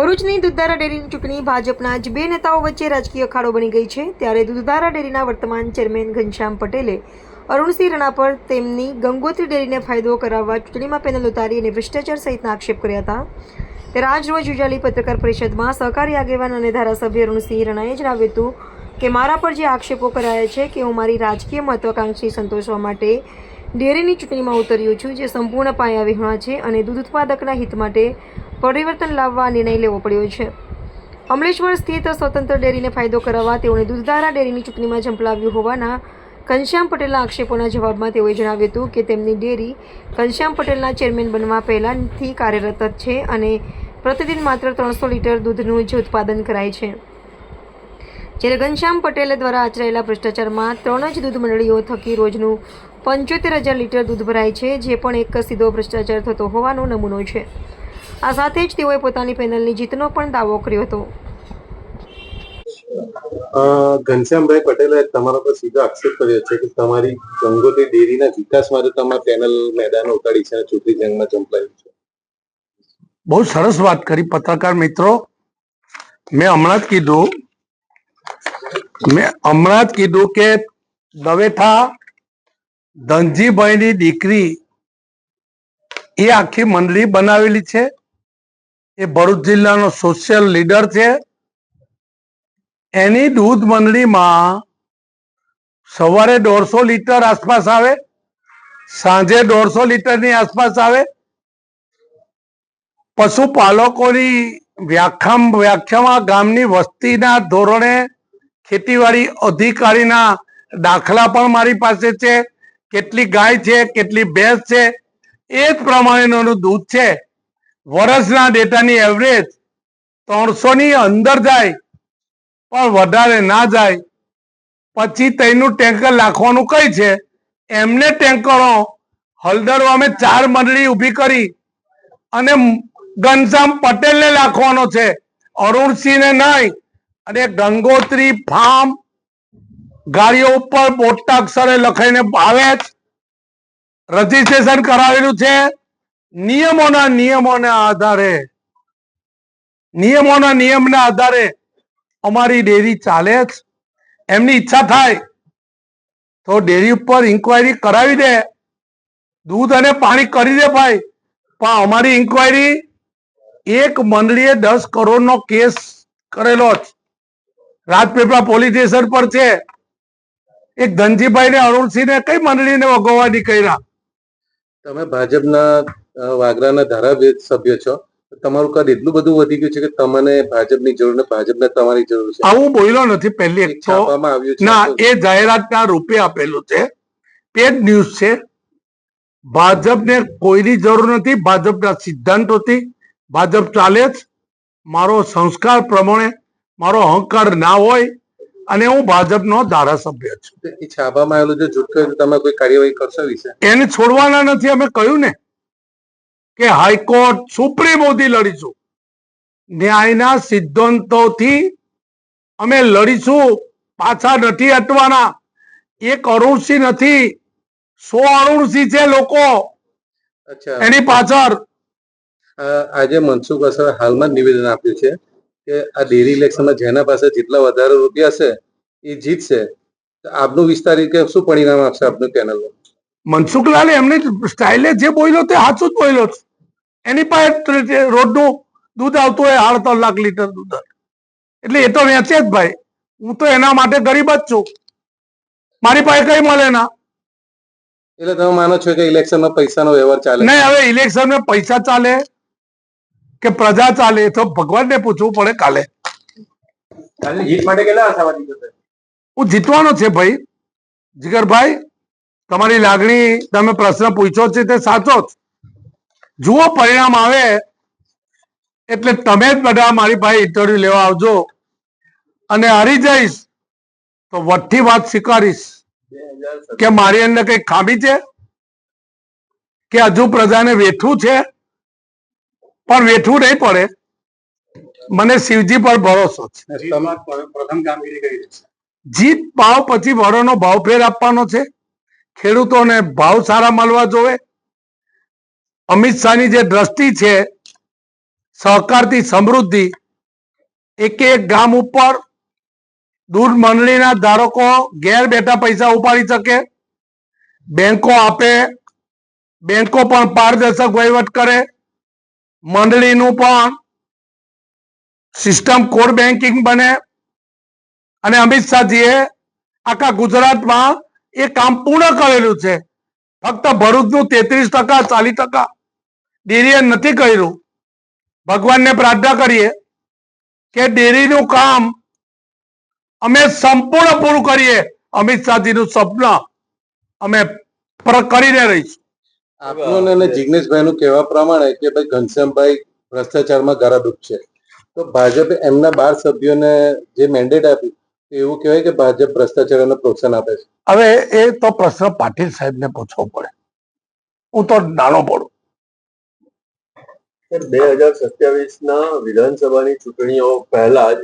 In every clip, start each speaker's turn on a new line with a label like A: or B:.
A: ભરૂચની દૂધધારા ડેરીની ચૂંટણી ભાજપના જ બે નેતાઓ વચ્ચે રાજકીય અખાડો બની ગઈ છે. ત્યારે દૂધધારા ડેરીના વર્તમાન ચેરમેન ઘનશ્યામ પટેલે અરુણસિંહ રણા પર તેમની ગંગોત્રી ડેરીને ફાયદો કરાવવા ચૂંટણીમાં પેનલ ઉતારી અને ભ્રષ્ટાચાર સહિતના આક્ષેપ કર્યા હતા. ત્યારે આજ રોજ યોજાયેલી પત્રકાર પરિષદમાં સહકારી આગેવાન અને ધારાસભ્ય અરુણસિંહ રણાએ જણાવ્યું હતું કે, મારા પર જે આક્ષેપો કરાયા છે કે હું મારી રાજકીય મહત્વાકાંક્ષી સંતોષવા માટે ડેરીની ચૂંટણીમાં ઉતર્યું છું, જે સંપૂર્ણ પાયા વિહોણા છે અને દૂધ ઉત્પાદકના હિત માટે પરિવર્તન લાવવા નિર્ણય લેવો પડ્યો છે. અમલેશ્વર સ્થિત સ્વતંત્ર ડેરીને ફાયદો કરાવવા તેઓને દૂધધારા ડેરીની ચૂંટણીમાં ઝંપલાવ્યું હોવાના ઘનશ્યામ પટેલના આક્ષેપોના જવાબમાં તેઓએ જણાવ્યું હતું કે તેમની ડેરી ઘનશ્યામ પટેલના ચેરમેન બનવા પહેલાંથી કાર્યરત છે અને પ્રતિદિન માત્ર ત્રણસો લીટર દૂધનું જ ઉત્પાદન કરાય છે. જ્યારે ઘનશ્યામ પટેલ દ્વારા આચરાયેલા ભ્રષ્ટાચારમાં ત્રણ જ દૂધ મંડળીઓ થકી રોજનું પંચોતેર હજાર લીટર દૂધ ભરાય છે જે પણ એક સીધો ભ્રષ્ટાચાર થતો હોવાનો નમૂનો છે. આ સાથે જ તેઓએ પોતાની પેનલની જીતનો પણ દાવો કર્યો હતો.
B: ઘનશ્યામભાઈ પટેલે તમારા પર સીધો આક્ષેપ કર્યો છે કે તમારી ગંગોત્રી ડેરીના વિકાસ માટે તમારે પેનલ મેદાન ઉતારી છે અને ચૂંટણી જંગમાં ચંપલાયું છે?
C: બહુ સરસ વાત કરી પત્રકાર મિત્રો. મેં હમણાં જ કીધું મેં હમણાં જ કીધું કે દવેઠા ધનજીભાઈની દીકરી એ આખી મંડળી બનાવેલી છે. એ ભરૂચ જિલ્લાનો સોશિયલ લીડર છે. એની દૂધ મંડળીમાં સવારે દોઢસો લીટર આસપાસ આવે, સાંજે દોઢસો લીટરની આસપાસ આવે. પશુપાલકોની વ્યાખ્યા વ્યાખ્યામાં ગામની વસ્તીના ધોરણે ખેતીવાડી અધિકારીના દાખલા પણ મારી પાસે છે. કેટલી ગાય છે, કેટલી ભેંસ છે, એ જ પ્રમાણેનું દૂધ છે. વર્ષના ડેટાની એવરેજ ત્રણસો ની અંદર જાય, પણ વધારે ના જાય. પછી તેનું ટેન્કર લાખવાનું કઈ છે? એમને ટેન્કરો હળદર અમે ચાર મંડળી ઊભી કરી અને ઘનશ્યામ પટેલને લાખવાનો છે. અરુણસિંહને નહીં, અને ગંગોત્રી ફાર્મ ગાડીઓ ઉપર મોટા અક્ષરે લખાઈને આવે રજીસ્ટ્રેશન કરાવેલું છે. નિયમોના નિયમોના આધારે. નિયમોના નિયમના આધારે અમારી ડેરી ચાલે જ. એમની ઈચ્છા થાય તો ડેરી ઉપર ઇન્કવાયરી કરાવી દે. દૂધ અને પાણી કરી દે ભાઈ. પણ અમારી ઇન્કવાયરી એક મંડળીએ દસ કરોડનો કેસ કરેલો જ. રાજપીપળા પોલીસ સ્ટેશન પર છે. એક ધનજીભાઈ ને અરુણસિંહ ને કઈ મંડળીને વગોવાની કર્યા?
B: તમે ભાજપના વાગરાના ધારાસભ્ય છો. તમારું કદ એટલું બધું વધી ગયું છે કે તમને ભાજપની જરૂર ને ભાજપને તમારી જરૂર છે.
C: આવું બોલ્યો નથી પહેલી એક
B: છાપવામાં આવ્યું છે.
C: ના એ જાહેરાતના રૂપે આપેલું છે. પેડ ન્યૂઝ છે. ભાજપને કોઈની જરૂર નથી. ભાજપના સિદ્ધાંતોથી ભાજપ ચાલે જ. મારો સંસ્કાર પ્રમાણે મારો અહંકાર ના હોય અને હું ભાજપનો ધારાસભ્ય છું.
B: એ છાપવામાં આવેલું જે જૂઠ કહ્યું તમે કોઈ કાર્યવાહી કરશો વિશે
C: એને છોડવાના નથી અમે કહ્યું ને કે હાઈકોર્ટ સુપ્રીમ સુધી લડીશું. ન્યાયના સિદ્ધાંતોથી અમે લડીશું પાછા નથી હટવાના. એક અરુણસિંહ નથી સો અરુણસિંહ છે લોકો.
B: અચ્છા.
C: એની પાછળ
B: આજે મનસુખ અસર હાલમાં નિવેદન આપ્યું છે. કે આ ડેરી ઇલેક્શનમાં જેના પાસે જેટલા વધારે રૂપિયા છે એ જીતશે. આપનું વિસ્તાર કે શું પરિણામ આપશે આપનું પેનલનું
C: મનસુખલાલ એમની સ્ટાઇલે જે બોલ્યો તે સાચું જ બોલ્યો છે. એની પાસે રોજનું દૂધ આવતું હોય સાડત્રીસ લાખ લીટર દૂધ એટલે એ તો વેચે જ ભાઈ. હું તો એના માટે ગરીબ જ છું. મારી પાસે કઈ મળે ના.
B: એટલે તમે માનો છો કે ઇલેક્શનમાં પૈસાનો વ્યવહાર ચાલે
C: નહીં હવે ઇલેક્શનમાં પૈસા ચાલે. કે પ્રજા ચાલે તો ભગવાનને પૂછવું પડે કાલે.
B: જીત માટે કેટલા છે?
C: હું જીતવાનો છે ભાઈ. જીગરભાઈ તમારી લાગણી તમે પ્રશ્ન પૂછ્યો છે તે સાચો જ. જુઓ પરિણામ આવે એટલે તમે જ બધા મારી પાસે ઇન્ટરવ્યુ લેવા આવજો. અને હારી જઈશ તો વઠ્ઠી વાત સ્વીકારીશ. કે મારી અંદર કઈ ખામી છે? કે હજુ પ્રજાને વેઠવું છે? પણ વેઠવું નહીં પડે. મને શિવજી પર ભરોસો છે.
B: પ્રથમ કામગીરી કરી
C: જીત ભાવ પછી વરોનો ભાવ ફેર આપવાનો છે. ખેડૂતોને ભાવ સારા મળવા જોવે. અમિત શાહની જે દ્રષ્ટિ છે સહકારથી સમૃદ્ધિ એક એક ગામ ઉપર દૂધ મંડળીના ધારકો ઘેર બેઠા પૈસા ઉપાડી શકે. બેંકો આપે બેંકો પણ પારદર્શક વહીવટ કરે. મંડળીનું પણ સિસ્ટમ કોર બેન્કિંગ બને. અને અમિત શાહજીએ આખા ગુજરાતમાં એ કામ પૂર્ણ કરેલું છે. ફક્ત ભરૂચનું તેત્રીસ ટકા, ચાલીસ ટકા ડેરીએ નથી કર્યું. ભગવાનને પ્રાર્થના કરીએ કે ડેરીનું કામ અમે સંપૂર્ણ પૂરું કરીએ. અમિત શાહજીનું સપના અમે કરીને રહીશું.
B: આપનું અને જિગ્નેશભાઈ નું કહેવા પ્રમાણે કે ભાઈ ઘનશ્યામભાઈ ભ્રષ્ટાચારમાં ગરાડૂબ છે. તો ભાજપે એમના બાર સભ્યોને જે મેન્ડેટ આપ્યું એવું કહેવાય કે ભાજપ ભ્રષ્ટાચારને પ્રોત્સાહન આપે છે.
C: હવે એ તો પ્રશ્ન પાટીલ સાહેબને પૂછવો પડે. હું તો નાનો પડું
D: બે હજાર સત્યાવીસ ના વિધાનસભાની ચૂંટણીઓ પહેલા જ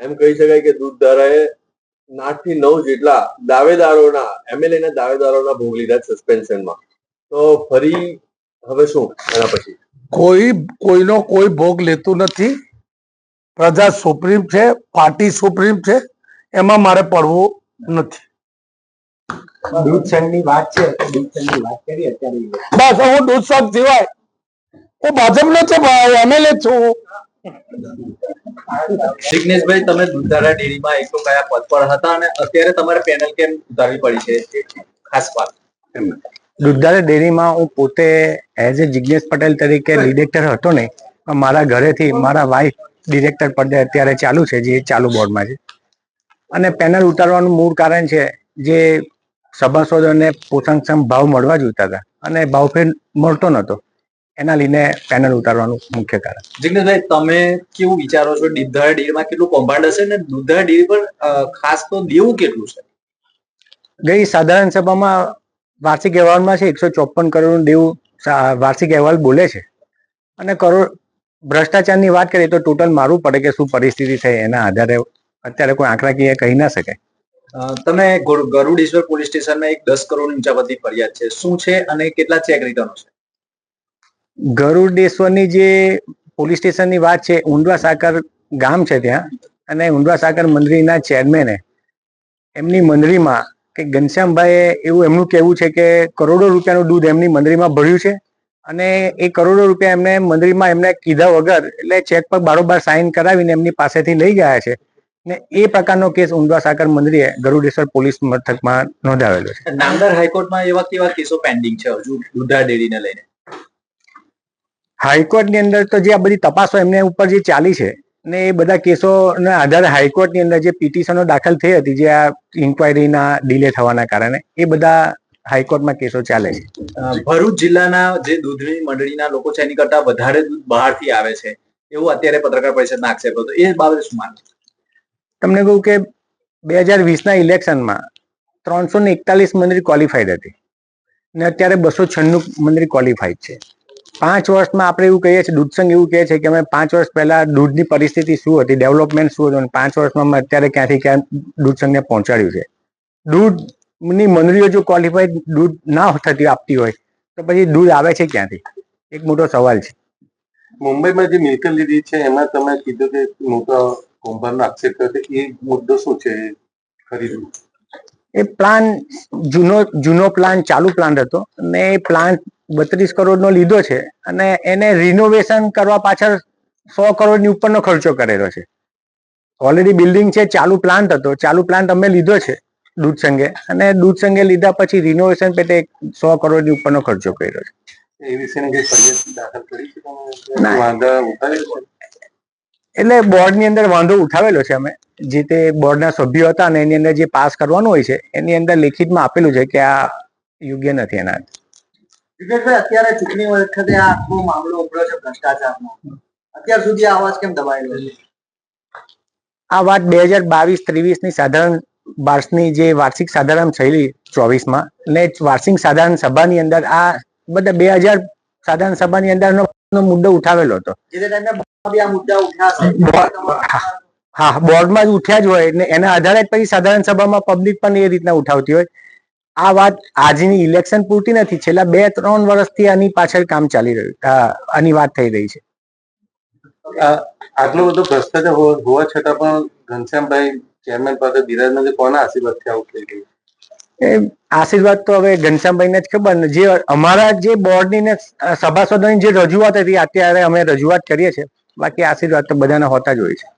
D: એમ કહી શકાય કે દૂધધારાએ આઠથી નવ જેટલા દાવેદારોના એમએલએ ના દાવેદારોના ભોગ લીધા સસ્પેન્શનમાં તો ફરી હવે શું? એના પછી.
C: કોઈ કોઈનો કોઈ ભોગ લેતું નથી. પ્રજા સુપ્રીમ છે પાર્ટી સુપ્રીમ છે એમાં મારે પડવું નથી.
E: દૂધ વાત છે તો દૂધ સંઘની વાત કરીએ અત્યારે.
C: બસ હું દૂધ સિવાય હું ભાજપનો છે ભાઈ એમએલએ છું
F: જિગ્નેશભાઈ તમે દૂધારા ડેરીમાં એક તો કયા પદ પર હતા અને અત્યારે તમારે પેનલ કેમ ઉતારવી પડી છે? ખાસ વાત.
E: દૂધધારા ડેરીમાં હું પોતે એઝ એ જિજ્ઞેશ પટેલ તરીકે ડિરેક્ટર હતો ને મારા ઘરેથી મારા વાઇફ ડિરેક્ટર પદે અત્યારે ચાલુ છે જે ચાલુ બોર્ડમાં છે. અને પેનલ ઉતારવાનું મૂળ કારણ છે જે સભાસદોને પોષણક્ષમ ભાવ મળવા જોઈતા હતા. અને ભાવફેર મળતો નહોતો. એના લીધે પેનલ ઉતારવાનું મુખ્ય કારણ.
F: જિગ્નેશભાઈ તમે કેવું વિચારો છો? દુધારા ડેરીમાં કેટલું કૌભાંડ હશે ને દુધાળ ડેરી પર ખાસ તો દેવું કેટલું છે?
E: ગઈ સાધારણ સભામાં વાર્ષિક અહેવાલમાં છે એકસો ચોપન કરોડનું દેવું વાર્ષિક અહેવાલ બોલે છે. અને કરોડ ભ્રષ્ટાચારની વાત કરીએ તો ટોટલ મારવું પડે કે શું પરિસ્થિતિ થઈ એના આધારે અત્યારે કોઈ આંકડાકીય કહી ના શકે
F: તમે ગરુ- ગરુડેશ્વર પોલીસ સ્ટેશનમાં એક દસ કરોડ ઊંચા બધી ફરિયાદ છે. શું છે અને કેટલા ચેક રિટર્નો છે?
E: ગરુડેશ્વરની જે પોલીસ સ્ટેશનની વાત છે ઊંડવા સાકર ગામ છે ત્યાં. અને ઊંડવા સાકર મંદિરના ચેરમેને એમની મંડળીમાં કે ઘનશ્યામભાઈએ એવું એમનું કહેવું છે કે કરોડો રૂપિયાનું દૂધ એમની મંદિરમાં ભર્યું છે અને એ કરોડો રૂપિયા એમને મંદિરમાં એમને કીધા વગર એટલે ચેક પર બારોબાર સાઇન કરાવીને એમની પાસેથી લઈ ગયા છે. ને એ પ્રકારનો કેસ ઊંડવા સાકર મંદિરે ગરુડેશ્વર પોલીસ મથકમાં નોંધાવેલો છે.
F: નામદાર હાઈકોર્ટમાં એવા કેવા કેસો પેન્ડિંગ છે હજુ દૂધા ડેરીને લઈને?
E: હાઈકોર્ટની અંદર તો જે આ બધી તપાસો એમને ઉપર જે ચાલી છે ને એ બધા કેસોના આધારે હાઈકોર્ટની અંદર જે પિટિશનો દાખલ થઈ હતી જે આ ઇન્કવાયરીના ડિલે થવાના કારણે એ બધા હાઈકોર્ટમાં કેસો ચાલે છે.
F: ભરૂચ જિલ્લાના જે દૂધની મંડળીના લોકો છે એની કરતા વધારે દૂધ બહારથી આવે છે એવું અત્યારે પત્રકાર પરિષદના આક્ષેપ હતો એ બાબતે શું માન
E: તમને કહું કે બે હજાર વીસના ઇલેક્શનમાં ત્રણસો ને એકતાલીસ મંદિર ક્વોલિફાઈડ હતી. ને અત્યારે બસો છન્નું મંદિર ક્વોલિફાઈડ છે. પાંચ વર્ષમાં આપણે એવું કહીએ છીએ દૂધ સંઘ એવું કહે છે કે અમે પાંચ વર્ષ પહેલા દૂધની પરિસ્થિતિ શું હતી ડેવલપમેન્ટ શું હતું અને પાંચ વર્ષમાં અમે અત્યારે ક્યાંથી ક્યાં દૂધ સંઘને પહોંચાડ્યું છે. દૂધની મંડળીઓ જો ક્વોલિફાઈડ દૂધ ના થતી આપતી હોય તો પછી દૂધ આવે છે ક્યાંથી? એક મોટો સવાલ છે.
B: મુંબઈમાં જે મિલકત લીધી છે એમાં તમે કીધું કે મોટો કૌભાંડનો આક્ષેપ કર્યો એ મુદ્દો શું છે ખરીદવું?
E: એ પ્લાન જૂનો જૂનો પ્લાન ચાલુ પ્લાન હતો અને એ પ્લાન બત્રીસ કરોડનો લીધો છે અને એને રિનોવેશન કરવા પાછળ સો કરોડની ઉપરનો ખર્ચો કરેલો છે. ઓલરેડી બિલ્ડિંગ છે ચાલુ પ્લાન્ટ હતો. ચાલુ પ્લાન્ટ અમે લીધો છે દૂધ સંઘે. અને દૂધ સંઘે લીધા પછી રિનોવેશન પેટે સો કરોડની ઉપરનો ખર્ચો કર્યો છે.
B: એ વિશેની કઈ ફરિયાદ દાખલ કરી છે વાંધા ઉઠાવેલ
E: એટલે બોર્ડની અંદર વાંધો ઉઠાવેલો છે અમે. જે તે બોર્ડના સભ્યો હતા અને એની અંદર જે પાસ કરવાનું હોય છે એની અંદર લેખિતમાં આપેલું છે કે આ યોગ્ય નથી એના.
G: વિવેકભાઈ અત્યારે ચૂંટણી વખતે આ આખો મામલો ઉભર્યો છે ભ્રષ્ટાચારનો. અત્યાર સુધી આ અવાજ કેમ દબાયેલો છે?
E: આ વાત બે હજાર બાવીસ ત્રેવીસની સાધારણ વાર્ષની જે વાર્ષિક સાધારણ થયેલી ચોવીસમાં ને વાર્ષિક સાધારણ સભાની અંદર આ બધા બે હજાર સાધારણ સભાની અંદરનો મુદ્દો ઉઠાવેલો હતો. હા બોર્ડમાં જ ઉઠ્યા જ હોય ને એના આધારે જ પછી સાધારણ સભામાં પબ્લિક પણ એ રીતના ઉઠાવતી હોય. આ વાત આજની ઇલેક્શન પૂરતી નથી. છેલ્લા બે ત્રણ વર્ષથી આની પાછળ કામ ચાલી રહ્યું આની વાત થઈ રહી છે.
B: આટલો બધો ભ્રષ્ટાચાર હોવા છતાં પણ ઘનશ્યામભાઈ ચેરમેન પાસે બિરાજમાં કોના કોના આશીર્વાદથી આવું થઈ ગયું?
E: એ આશીર્વાદ તો હવે ઘનશ્યામભાઈને જ ખબર ને જે અમારા જે બોર્ડની ને સભાસદોની જે રજૂઆત હતી અત્યારે અમે રજૂઆત કરીએ છીએ. બાકી આશીર્વાદ તો બધાના હોતા જ હોય છે.